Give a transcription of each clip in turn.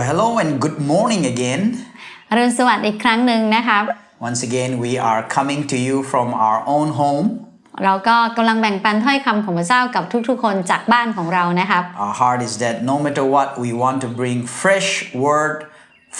Well, hello and good morning again. อรุณสวัสดิ์อีกครั้งหนึ่งนะครับ Once again, we are coming to you from our own home. เราก็กำลังแบ่งปันถ้อยคำของพระเจ้ากับทุกๆ คนจากบ้านของเรานะครับ Our heart is that no matter what, we want to bring fresh word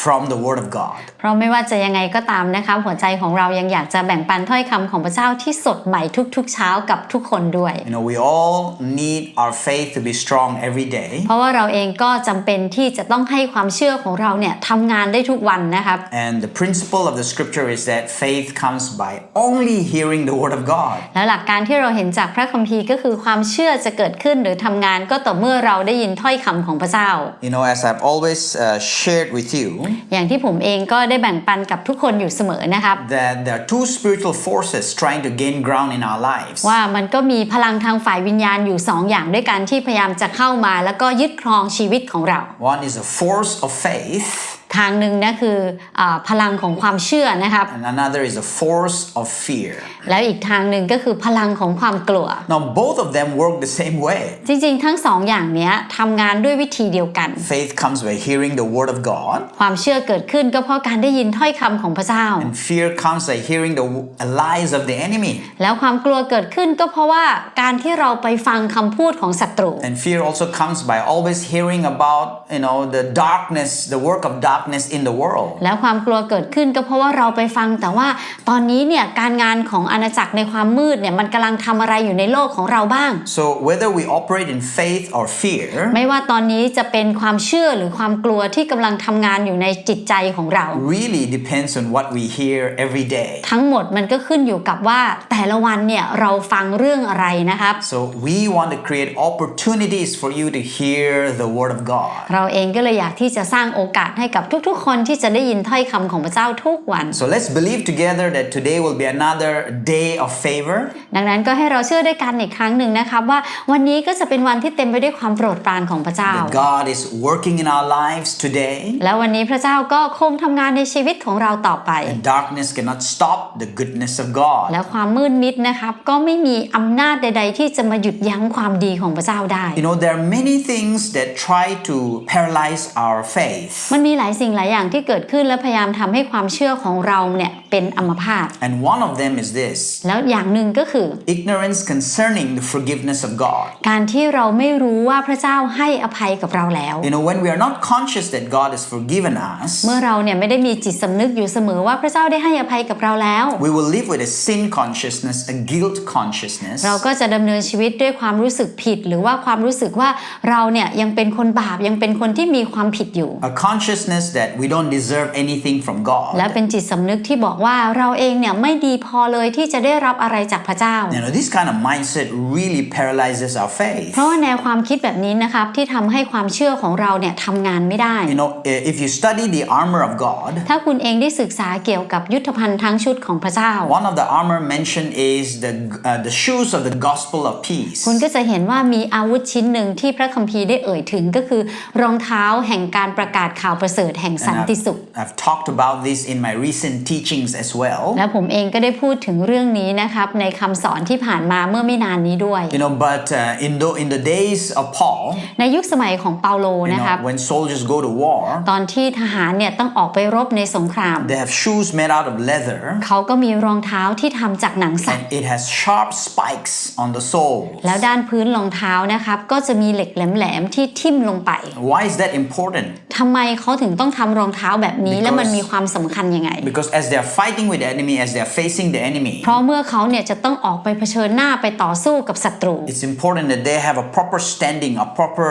from the Word of God. เพราะไม่ว่าจะยังไงก็ตามนะครับหัวใจของเรายังอยากจะแบ่งปันถ้อยคำของพระเจ้าที่สดใหม่ทุกๆเช้ากับทุกคนด้วย You know, we all need our faith to be strong every day. เพราะว่าเราเองก็จำเป็นที่จะต้องให้ความเชื่อของเราเนี่ยทำงานได้ทุกวันนะครับ And the principle of the scripture is that faith comes by only hearing the Word of God. แล้วหลักการที่เราเห็นจากพระคัมภีร์ก็คือความเชื่อจะเกิดขึ้นหรือทำงานก็ต่อเมื่อเราได้ยินถ้อยคำของพระเจ้า You know, as I've always uh, shared with you, อย่างที่ผมเองก็ได้แบ่งปันกับทุกคนอยู่เสมอนะครับ that there are two spiritual forces trying to gain ground in our lives. ว่ามันก็มีพลังทางฝ่ายวิญญาณอยู่2อย่างด้วยกันที่พยายามจะเข้ามาแล้วก็ยึดครองชีวิตของเรา One is a force of faith, ทางหนึ่งนะคืออาพลังของความเชื่อนะครับ and another is a force of fear. แล้วอีกทางหนึ่งก็คือพลังของความกลัว Now, both of them work the same way. จริงๆ ทั้งสองอย่างเนี้ยทำงานด้วยวิธีเดียวกัน Faith comes by hearing the word of God, ความเชื่อเกิดขึ้นก็เพราะการได้ยินถ้อยคำของพระเจ้า and fear comes by hearing the w- lies of the enemy. แล้วความกลัวเกิดขึ้นก็เพราะว่าการที่เราไปฟังคำพูดของศัตรู And fear also comes by always hearing about, you know, the darkness, the work of darkness in the world. แล้วความกลัวเกิดขึ้นก็เพราะว่าเราไปฟังแต่ว่าตอนนี้เนี่ยการงานของอาณาจักรในความมืดเนี่ยมันกำลังทำอะไรอยู่ในโลกของเราบ้าง So whether we operate in faith or fear, ไม่ว่าตอนนี้จะเป็นความเชื่อหรือความกลัวที่กำลังทำงานอยู่ในจิตใจของเรา really depends on what we hear every day. ทั้งหมดมันก็ขึ้นอยู่กับว่าแต่ละวันเนี่ยเราฟังเรื่องอะไรนะครับ So we want to create opportunities for you to hear the word of God. เราเองก็เลยอยากที่จะสร้างโอกาสให้กับทุกๆ คนที่จะได้ยินถ้อยคำของพระเจ้าทุกวัน So let's believe together that today will be another day of favor. ดังนั้นก็ให้เราเชื่อด้วยกันอีกครั้งหนึ่งนะครับว่าวันนี้ก็จะเป็นวันที่เต็มไปด้วยความโปรดปรานของพระเจ้า That God is working in our lives today. แล้ววันนี้พระเจ้าก็คงทำงานในชีวิตของเราต่อไป And darkness cannot stop the goodness of God. แล้วความมืดมิดนะครับก็ไม่มีอำนาจใด ๆ ที่จะมาหยุดยั้งความดีของพระเจ้าได้ You know, there are many things that try to paralyze our faith. มันมีหลายสิ่งหลายอย่างที่เกิดขึ้นและพยายามทำให้ความเชื่อของเราเนี่ยเป็นอัมพาต And one of them is this แล้วอย่างหนึ่งก็คือ ignorance concerning the forgiveness of God. การที่เราไม่รู้ว่าพระเจ้าให้อภัยกับเราแล้ว You know, when we are not conscious that God has forgiven us, เมื่อเราเนี่ยไม่ได้มีจิตสำนึกอยู่เสมอว่าพระเจ้าได้ให้อภัยกับเราแล้ว we will live with a sin consciousness, a guilt consciousness. เราก็จะดำเนินชีวิตด้วยความรู้สึกผิด หรือว่าความรู้สึกว่าเราเนี่ยยังเป็นคนบาปยังเป็นคนที่มีความผิดอยู่ A consciousness that we don't deserve anything from God. และเป็นจิตสำนึกที่บอกว่าเราเองเนี่ยไม่ดีพอเลยที่จะได้รับอะไรจากพระเจ้า You know, this kind of mindset really paralyzes our faith. เพราะว่าแนวความคิดแบบนี้นะครับที่ทำให้ความเชื่อของเราเนี่ยทำงานไม่ได้ You know, i- if you study the armor of God, ถ้าคุณเองได้ศึกษาเกี่ยวกับยุทธภัณฑ์ทั้งชุดของพระเจ้า one of the armor mentioned is the uh, the shoes of the gospel of peace. คุณก็จะเห็นว่ามีอาวุธชิ้นหนึ่งที่พระคัมภีร์ได้เอ่ยถึงก็คือรองเท้าแห่งการประกาศข่าวประเสริฐแห่งสัน And ติสุข I've, I've talked about this in my recent teachings as well. และผมเองก็ได้พูดถึงเรื่องนี้นะครับในคำสอนที่ผ่านมาเมื่อไม่นานนี้ด้วย You know, but uh, in the in the days of Paul, ในยุคสมัยของเปาโล you นะครับ know, when soldiers go to war, ตอนที่ทหารเนี่ยต้องออกไปรบในสงคราม they have shoes made out of leather, เขาก็มีรองเท้าที่ทำจากหนังสัตว์ and it has sharp spikes on the sole. แล้วด้านพื้นรองเท้านะครับก็จะมีเหล็กแหลมๆที่ทิ่มลงไป Why is that important? ทำไมเขาถึงต้องทำรองเท้าแบบนี้และมัน Because- มีความสำคัญยังไง Because as they are fighting with the enemy, as they are facing the enemy, เพราะเมื่อเขาเนี่ยจะต้องออกไปเผชิญหน้าไปต่อสู้กับศัตรู it's important that they have a proper standing, a proper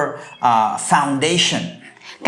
uh, foundation.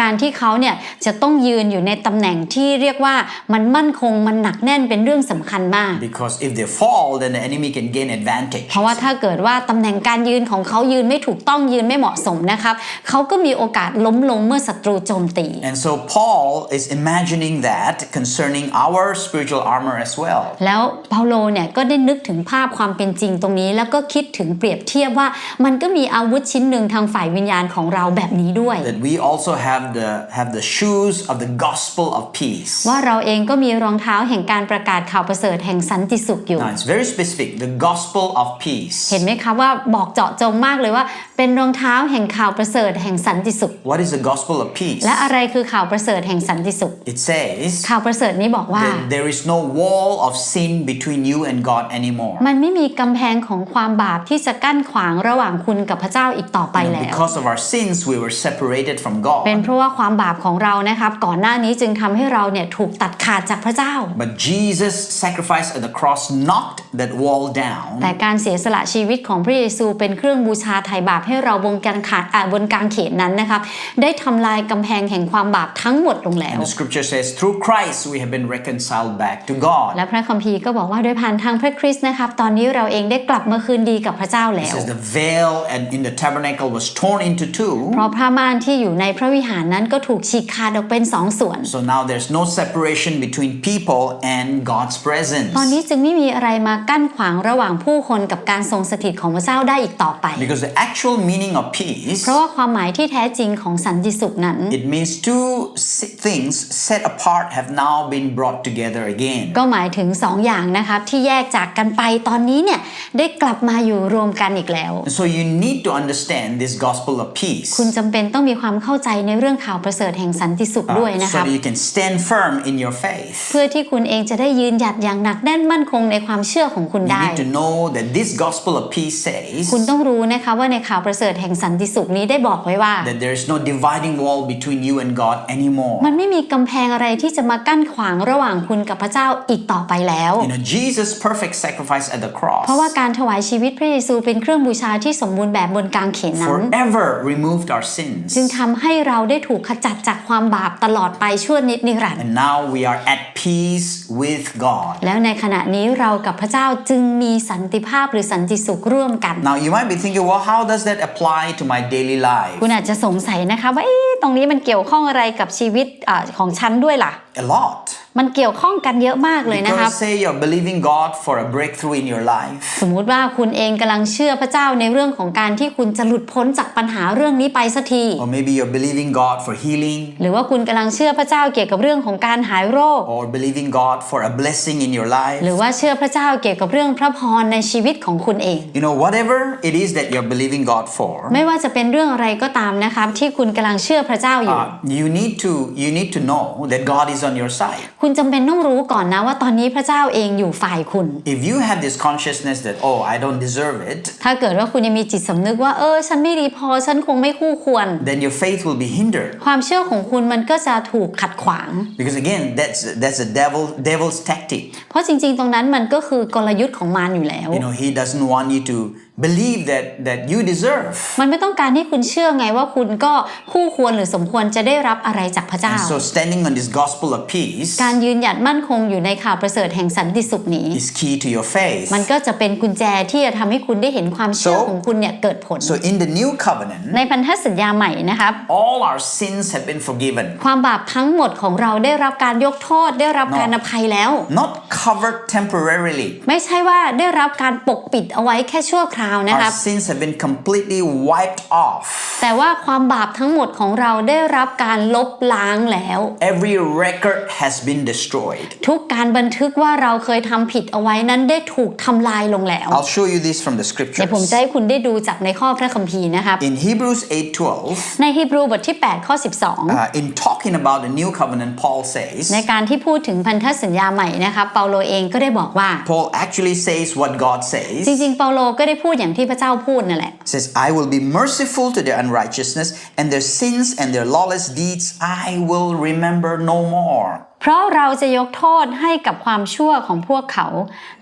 การที่เขาเนี่ยจะต้องยืนอยู่ในตำแหน่งที่เรียกว่ามันมั่นคงมันหนักแน่นเป็นเรื่องสำคัญมาก Because if they fall, then the enemy can gain advantage. เพราะว่าถ้าเกิดว่าตำแหน่งการยืนของเขายืนไม่ถูกต้องยืนไม่เหมาะสมนะครับเขาก็มีโอกาสล้มลงเมื่อศัตรูโจมตี And so Paul is imagining that concerning our spiritual armor as well. แล้วเปาโลเนี่ยก็ได้นึกถึงภาพความเป็นจริงตรงนี้ แล้วก็คิดถึงเปรียบเทียบว่ามันก็มีอาวุธชิ้นหนึ่งทางฝ่ายวิญญาณของเราแบบนี้ด้วย That we also have have the have the shoes of the gospel of peace. ว่าเราเองก็มีรองเท้าแห่งการประกาศข่าวประเสริฐแห่งสันติสุขอยู่ Now it's very specific, the gospel of peace. เห็นไหมคะว่าบอกเจาะจงมากเลยว่าเป็นรองเท้าแห่งข่าวประเสริฐแห่งสันติสุข What is the gospel of peace? และอะไรคือข่าวประเสริฐแห่งสันติสุข It says ข่าวประเสริฐนี้บอกว่า that there is no wall of sin between you and God anymore. มันไม่มีกำแพงของความบาปที่จะกั้นขวางระหว่างคุณกับพระเจ้าอีกต่อไป And แล้ว because of our sins, we were separated from เป็น God. เพราะว่าความบาปของเรานะครับก่อนหน้านี้จึงทำให้เราเนี่ยถูกตัดขาดจากพระเจ้า But Jesus' sacrifice at the cross knocked that wall down. แต่การเสียสละชีวิตของพระเยซูเป็นเครื่องบูชาไถ่บาปให้เราบนการขาดอ่าบนกางเขนนั้นนะครับได้ทำลายกำแพงแห่งความบาปทั้งหมดลงแล้ว And the scripture says, through Christ, we have been reconciled back to God. และพระคัมภีร์ก็บอกว่าโดยผ่านทางพระคริสต์นะครับตอนนี้เราเองได้กลับมาคืนดีกับพระเจ้า It แล้ว says the veil and in the tabernacle was torn into two. เพราะพระม่านที่อยู่ในพระวิหารนั้นก็ถูกฉีกขาดออกเป็นสองส่วน So now there's no separation between people and God's presence. ตอนนี้จึงไม่มีอะไรมากั้นขวางระหว่างผู้คนกับการทรงสถิตของพระเจ้าได้อีกต่อไป Because the actual meaning of peace, เพราะว่าความหมายที่แท้จริงของสันติสุขนั้น it means two s- things set apart have now been brought together again. ก็หมายถึงสองอย่างนะครับที่แยกจากกันไปตอนนี้เนี่ยได้กลับมาอยู่รวมกันอีกแล้ว So you need to understand this gospel of peace คุณจำเป็นต้องมีความเข้าใจในเรื่องข่าวประเสริฐแห่งสันติสุข uh, ด้วยนะค so รับ that you can stand firm in your faith. เพื่อที่คุณเองจะได้ยืนหยัดอย่างหนักแน่นมั่นคงในความเชื่อของคุณ You ได้ need to know that this gospel of peace says คุณต้องรู้นะคะว่าในข่าวประเสริฐแห่งสันติสุขนี้ได้บอกไว้ว่า that there is no dividing wall between you and God anymore. มันไม่มีกำแพงอะไรที่จะมากั้นขวางระหว่างคุณกับพระเจ้าอีกต่อไปแล้ว You know, Jesus' perfect sacrifice at the เพราะว่า cross การถวายชีวิตพระเยซูเป็นเครื่องบูชาที่สมบูรณ์แบบบนกางเขนนั้น forever removed our sins. จึงทำให้เราได้ถูกขจัดจากความบาปตลอดไปชั่วนิดนิรันดร์ And now we are at peace with God. แล้วในขณะนี้เรากับพระเจ้าจึงมีสันติภาพหรือสันติสุขร่วมกัน Now you might be thinking, well, how does that apply to my daily life? คุณอาจจะสงสัยนะคะว่าเอ๊ะตรงนี้มันเกี่ยวข้องอะไรกับชีวิตอาของฉันด้วยล่ะ A lot. มันเกี่ยวข้องกันเยอะมากเลยนะครับ Because say you're believing God for a breakthrough in your life. สมมุติว่าคุณเองกำลังเชื่อพระเจ้าในเรื่องของการที่คุณจะหลุดพ้นจากปัญหาเรื่องนี้ไปสักที Or maybe you're believing God for healing. หรือว่าคุณกำลังเชื่อพระเจ้าเกี่ยวกับเรื่องของการหายโรค Or believing God for a blessing in your life. หรือว่าเชื่อพระเจ้าเกี่ยวกับเรื่องพระพรในชีวิตของคุณเอง You know, whatever it is that you're believing God for, ไม่ว่าจะเป็นเรื่องอะไรก็ตามนะครับที่คุณกำลังเชื่อพระเจ้าอยู่ uh, you need to you need to know that God is on your side. คุณจำเป็นต้องรู้ก่อนนะว่าตอนนี้พระเจ้าเองอยู่ฝ่ายคุณ If you have this consciousness that oh, I don't deserve it, ถ้าเกิดว่าคุณยังมีจิตสำนึกว่าเออฉันไม่ดีพอฉันคงไม่คู่ควร then your faith will be hindered. ความเชื่อของคุณมันก็จะถูกขัดขวาง Because again, that's that's a devil devil's tactic. เพราะจริงๆ ตรงนั้นมันก็คือกลยุทธ์ของมารอยู่แล้ว You know, he doesn't want you to believe that that you deserve. มันไม่ต้องการให้คุณเชื่อไงว่าคุณก็คู่ควรหรือสมควรจะได้รับอะไรจากพระเจ้า And so standing on this gospel of peace การยืนหยัดมั่นคงอยู่ในข่าวประเสริฐแห่งสันติสุขนี้ is key to your faith. มันก็จะเป็นกุญแจที่จะทำให้คุณได้เห็นความเชื่อ So- ของคุณเนี่ยเกิดผล So in the new covenant, ในพันธสัญญาใหม่นะครับ all our sins have been forgiven. ความบาปทั้งหมดของเราได้รับการยกโทษได้รับการอภัยแล้ว Not covered temporarily. ไม่ใช่ว่าได้รับการปกปิดเอาไว้แค่ชั่วคราวนะค Our รับ sins have been completely wiped off. แต่ว่าความบาปทั้งหมดของเราได้รับการลบล้างแล้ว Every record has been destroyed. ทุกการบันทึกว่าเราเคยทำผิดเอาไว้นั้นได้ถูกทำลายลงแล้ว I'll show you this from the เดี๋ยวผม scriptures. จะให้คุณได้ดูจากในข้อพระคัมภีร์นะครับ In Hebrews 8:12, ในฮีบรูบทที่ 8 ข้อ uh, in talking about the new covenant, Paul 12 says, ในการที่พูดถึงพันธสัญญาใหม่นะครับเปาโลเองก็ได้บอกว่า Paul actually says what God จ says. ริงๆเปาโลก็ได้พูอย่างที่พระเจ้าพูดนั่นแหละ says, I will be merciful to their unrighteousness, and their sins and their lawless deeds I will remember no more. เพราะเราจะยกโทษให้กับความชั่วของพวกเขา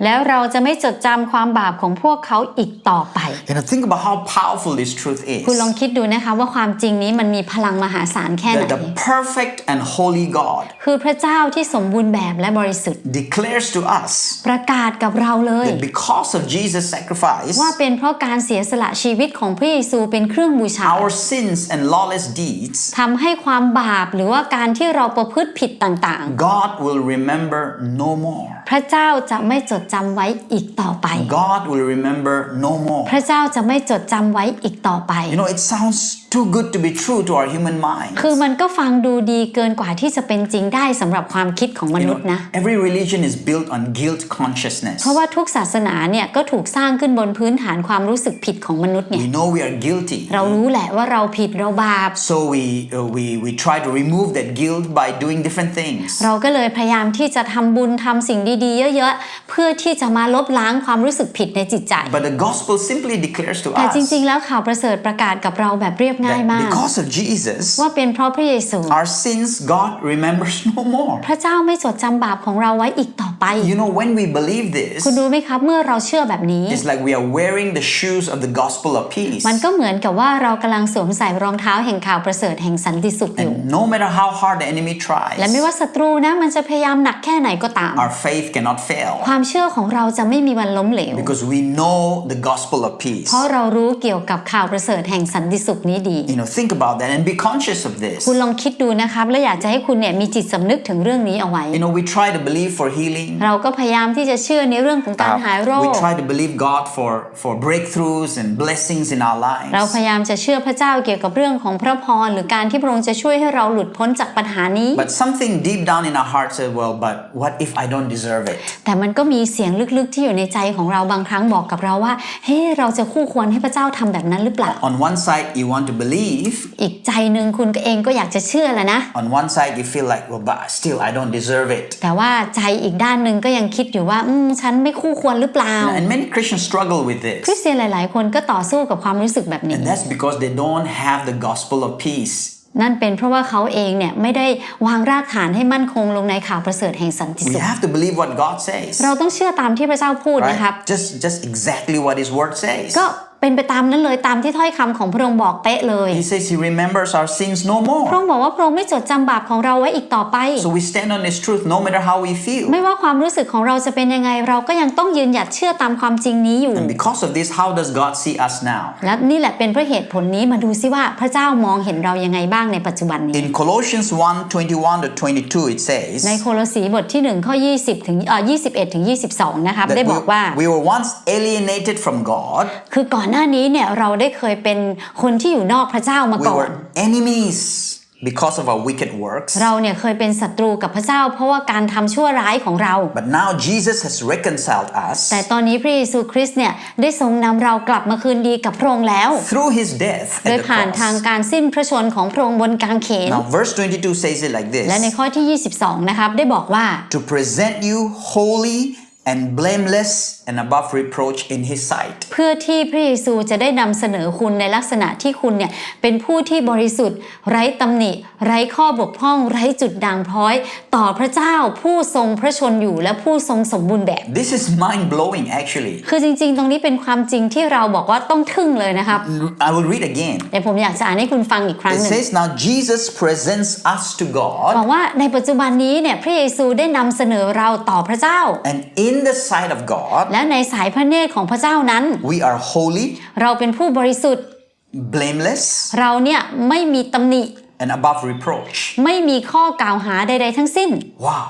แล้วเราจะไม่จดจำความบาปของพวกเขาอีกต่อไป You know, think about how powerful this truth คุณลอง is. คิดดูนะคะว่าความจริงนี้มันมีพลังมหาศาลแค่ไหน That the perfect and holy God คือพระเจ้าที่สมบูรณ์แบบและบริสุทธิ์ declares to us ประกาศกับเราเลย that because of Jesus' sacrifice, ว่าเป็นเพราะการเสียสละชีวิตของพระเยซูเป็นเครื่องบูชา our sins and lawless deeds, ทำให้ความบาปหรือว่าการที่เราประพฤติผิดต่าง God will remember no more. ๆพพระเจ้าจะไม่จดจำไว้อีกต่อไป God will remember no more. พระเจ้าจะไม่จดจำไว้อีกต่อไป You know, it sounds too good to be true to our human mind. คือมันก็ฟังดูดีเกินกว่าที่จะเป็นจริงได้สำหรับความคิดของม You นุษย์ know, นะ every religion is built on guilt consciousness. เพราะว่าทุกศาสนาเนี่ยก็ถูกสร้างขึ้นบนพื้นฐานความรู้สึกผิดของมนุษย์เนี่ย We know we are guilty. เรารู้แหละว่าเราผิดเราบาป So we, uh, we, we try to remove that guilt by doing different things. เราก็เลยพยายามที่จะทำบุญทำสิ่งดีๆ เยอะๆ เพื่อที่จะมาลบล้างความรู้สึกผิดในจิตใจ But the gospel simply declares to แต่ us จริงๆ แล้วข่าวประเสริฐประกาศกับเราแบบเรียบง่าย that มาก because of Jesus, ว่าเป็นเพราะพระเยซู our sins God remembers no more. พระเจ้าไม่จดจำบาปของเราไว้อีกต่อไป You know, when we believe this, คุณรู้ไหมครับเมื่อเราเชื่อแบบนี้ it's like we are wearing the shoes of the gospel of peace. มันก็เหมือนกับว่าเรากำลังสวมใส่รองเท้าแห่งข่าวประเสริฐแห่งสันติสุขอยู่ And no matter how hard the enemy และ tries, ไม่ว่าศัตรูนะมันจะพยายามหนักแค่ไหนก็ตาม our faith cannot fail ความเชื่อของเราจะไม่มีวันล้มเหลว because we know the gospel of peace. เพราะเรารู้เกี่ยวกับข่าวประเสริฐแห่งสันติสุขนี้ดี You know, think about that and be conscious of this. คุณลองคิดดูนะครับและอยากจะให้คุณเนี่ยมีจิตสำนึกถึงเรื่องนี้เอาไว้ You know, we try to believe for healing. เราก็พยายามที่จะเชื่อในเรื่องของการหายโร We ค try to believe God for, for breakthroughs and blessings in our เรา lives. พยายามจะเชื่อพระเจ้าเกี่ยวกับเรื่องของพระพรหรือการที่พระองค์จะช่วยให้เราหลุดพ้นจากปัญหานี้ But something deep down in our heart said, well, but what if I don't deserve it? แต่มันก็มีเสียงลึกๆที่อยู่ในใจของเราบางครั้งบอกกับเราว่า เฮ้ เราจะคู่ควรให้พระเจ้าทำแบบนั้นหรือเปล่า On one side, you want to believe. อีกใจหนึ่งคุณเองก็อยากจะเชื่อแหละนะ On one side, you feel like, well, but still, I don't deserve it. แต่ว่าใจอีกด้านหนึ่งก็ยังคิดอยู่ว่าอืมฉันไม่คู่ควรหรือเปล่า And many Christians struggle with คริ this. สเตียนหลายๆ คนก็ต่อสู้กับความรู้สึกแบบนี้ And that's because they don't have the gospel of peace. นั่นเป็นเพราะว่าเขาเองเนี่ยไม่ได้วางรากฐานให้มั่นคงลงในข่าวประเสริฐแห่งสันติ We สุข have to believe what God says. เราต้องเชื่อตามที่พระเจ้าพูดนะครับ Right? Just, just exactly what His word says. ก็ เป็นไปตามนั้นเลยตามที่ถ้อยคำของพระองค์บอกเป๊ะเลย He says He remembers our sins no พระอ more. งค์บอกว่าพระองค์ไม่จดจำบาปของเราไว้อีกต่อไป So we stand on His truth no matter how we feel. ไม่ว่าความรู้สึกของเราจะเป็นยังไง เราก็ยังต้องยืนหยัดเชื่อตามความจริงนี้อยู่ And because of this, how does God see us now? และนี่แหละเป็นเพราะเหตุผลนี้มาดูซิว่าพระเจ้ามองเห็นเรายังไงบ้างในปัจจุบันนี้ In Colossians 1 21 to 22, it says ในโคโลสีบทที่1ข้อ20ถึงเอ่อ21ถึง22 นะครับได้ that บอกว่า we, we were once alienated from God, คือก่อนหน้านี้เนี่ยเราได้เคยเป็นคนที่อยู่นอกพระเจ้ามา we ก่อน were enemies because of our wicked works. เราเนี่ยเคยเป็นศัตรูกับพระเจ้า เพราะว่าการทำชั่วร้ายของเรา But now Jesus has reconciled us แต่ตอนนี้พระเยซูคริสต์เนี่ยได้ทรงนำเรากลับมาคืนดีกับพระองค์แล้ว through his death โดย at the ผ่านทาง cross. การสิ้นพระชนของพระองค์บนกางเขน Now, verse 22 says it like และใน this ข้อที่ 22 นะครับได้บอกว่า to present you holy and blameless and above reproach in his sight. เพื่อที่พระเยซูจะได้นำเสนอคุณในลักษณะที่คุณเนี่ยเป็นผู้ที่บริสุทธิ์ ไร้ตำหนิ ไร้ข้อบกพร่อง ไร้จุดด่างพร้อย ต่อพระเจ้าผู้ทรงพระชนอยู่และผู้ทรงสมบูรณ์แบบ This is mind blowing, actually. คือจริง ๆ ตรงนี้เป็นความจริงที่เราบอกว่าต้องทึ่งเลยนะครับ I will read again. เดี๋ยวผมอยากจะอ่านให้คุณฟังอีกครั้ง It หนึ่ง says, Now Jesus presents us to บ God, อกว่าในปัจจุบันนี้เนี่ยพระเยซูได้นำเสนอเราต่อพระเจ้า and in the sight of God, และในสายพระเนตรของพระเจ้านั้น we are holy, เราเป็นผู้บริสุทธิ์ blameless, เราเนี่ยไม่มีตำหนิ and above reproach. ไม่มีข้อกล่าวหาใดๆทั้งสิ้น Wow.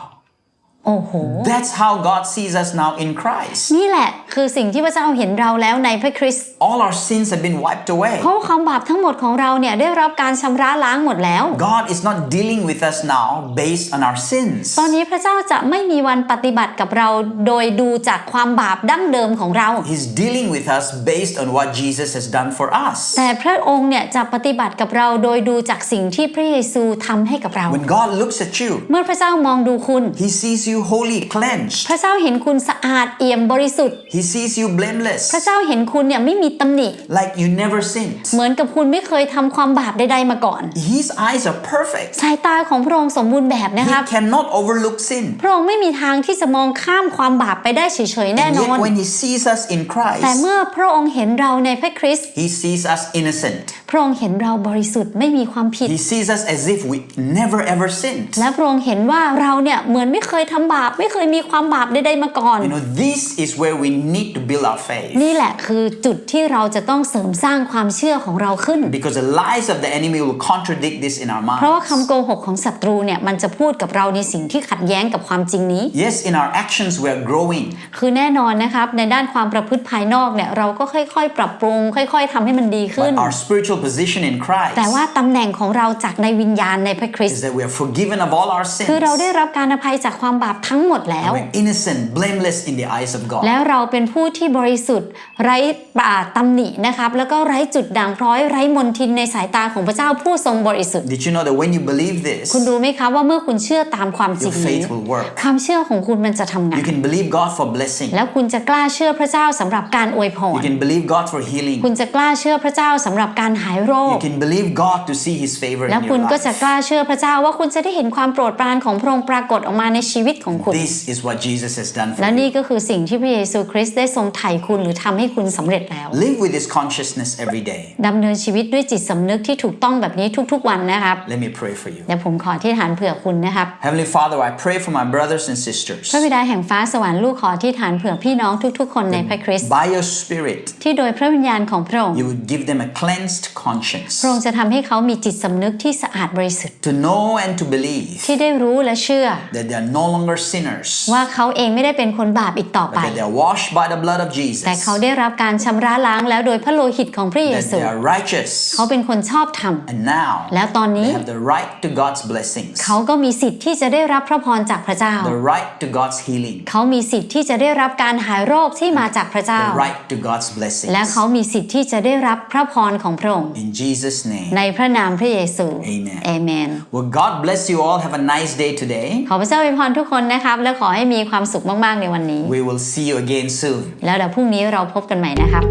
โอ้โห That's how God sees us now in Christ. นี่แหละคือสิ่งที่พระเจ้าเห็นเราแล้วในพระคริสต์ All our sins have been wiped away. เพราะว่าความบาปทั้งหมดของเราเนี่ยได้รับการชำระล้างหมดแล้ว God is not dealing with us now based on our sins. ตอนนี้พระเจ้าจะไม่มีวันปฏิบัติกับเราโดยดูจากความบาปดั้งเดิมของเรา He's dealing with us based on what Jesus has done for us. แต่พระองค์เนี่ยจะปฏิบัติกับเราโดยดูจากสิ่งที่พระเยซูทำให้กับเรา When God looks at you, เมื่อพระเจ้ามองดูคุณ He sees you holy, cleansed. พระเจ้าเห็นคุณสะอาดเอี่ยมบริสุทธิ์ He sees you blameless, พระเจ้าเห็นคุณเนี่ยไม่มีตำหนิ like you never sinned. เหมือนกับคุณไม่เคยทำความบาปใดๆมาก่อน His eyes are perfect. สายตาของพระองค์สมบูรณ์แบบนะ He ครับ cannot overlook sin. พระองค์ไม่มีทางที่จะมองข้ามความบาปไปได้เฉยๆแน่ And นอน yet, when He sees us in แต่ Christ, เมื่อพระองค์เห็นเราในพระคริสต์ He sees us innocent. พระองค์เห็นเราบริสุทธิ์ไม่มีความผิด He sees us as if we never ever sinned. และพระองค์เห็นว่าเราเนี่ยเหมือนไม่เคยทำบาปไม่เคยมีความบาปใดๆมาก่อน You know, this is where we need to build our faith. นี่แหละคือจุดที่เราจะต้องเสริมสร้างความเชื่อของเราขึ้น Because the lies of the enemy will contradict this in our เพราะว่า minds. คำโกหกของศัตรูเนี่ยมันจะพูดกับเราในสิ่งที่ขัดแย้งกับความจริงนี้ Yes, in our actions we are growing. คือแน่นอนนะครับในด้านความประพฤติภายนอกเนี่ยเราก็ค่อยๆ ปรับปรุง ค่อย ๆทำให้มันดีขึ้น But our spiritual position in Christ แต่ว่าตำแหน่งของเราจากในวิญญาณในพระคริส is ต์ that we are forgiven of all our คือ sins. เราได้รับการอภัยจากความบาปทั้งหมดแล้ว We're innocent, blameless in the eyes of God. แล้วเราเป็นผู้ที่บริสุทธิ์ ไร้บาปตำหนินะครับแล้วก็ไร้จุดด่างพร้อยไร้มนทินในสายตาของพระเจ้าผู้ทรงบริสุทธิ์ Did you know that when you believe this, คุณรู้ไหมคะว่าเมื่อคุณเชื่อตามความจริง your นี้ faith will work? ความเชื่อของคุณมันจะทำงาน You can believe God for blessing. แล้วคุณจะกล้าเชื่อพระเจ้าสำหรับการอวยพร You can believe God for healing. คุณจะกล้าเชื่อพระเจ้าสำหรับการหายโรค You can believe God to see His favor แล้ว in คุ your ณก็จะ life. กล้าเชื่อพระเจ้าว่าคุณจะได้เห็นความโปรดปรานของพระองค์ปรากฏออกมาในชีวิตของคุณ This is what Jesus has done for และ you. นี่ก็คือสิ่งที่พระเยซูคริสต์ได้ทรงไถ่คุณหรือทำให้คุณสำเร็จแล้ว Live with this consciousness every day. ดำเนินชีวิตด้วยจิตสำนึกที่ถูกต้องแบบนี้ทุกๆวันนะครับ Let me pray for you. เดี๋ยวผมขอที่ฐานเผื่อคุณนะครับ Heavenly Father, I pray for my brothers and sisters. พระบิดาแห่งฟ้าสวรรค์ลูกขอที่ฐานเผื่อพี่น้องทุกๆ คนในพระคริสต์ By your Spirit, ที่โดยพระวิญญาณของพระองค์ you would give them a cleansed conscience พระองค์จะทำให้เขามีจิตสำนึกที่สะอาดบริสุทธิ์ to know and to believe ที่ได้รู้และเชื่อ that they are no longer sinners, ว่าเขาเองไม่ได้เป็นคนบาปอีกต่อ but ไป that they are washed by the blood of แต่ Jesus, เขาได้รับการชำระล้างแล้วโดยพระโลหิตของพระเย that ซู they are righteous, เขาเป็นคนชอบธรรม and now แล้วตอนนี้ they have the right to God's blessings, เขาก็มีสิทธิ์ที่จะได้รับพระพรจากพระเจ้า the right to God's healing, เขามีสิทธิ์ที่จะได้รับการหายโรคที่มาจากพระเจ้า the right to God's และ blessings. เขามีสิทธิ์ที่จะได้รับพระพรของพระองค์ In Jesus' name. ในพระนามพระเยซู Amen เอเมน Well, God bless you all. Have a nice day today. ขอพระเจ้าอวยพรทุกคนนะครับ และขอให้มีความสุขมาก ๆ ในวันนี้ We will see you again soon. แล้วเดี๋ยวพรุ่งนี้เราพบกันใหม่นะครับ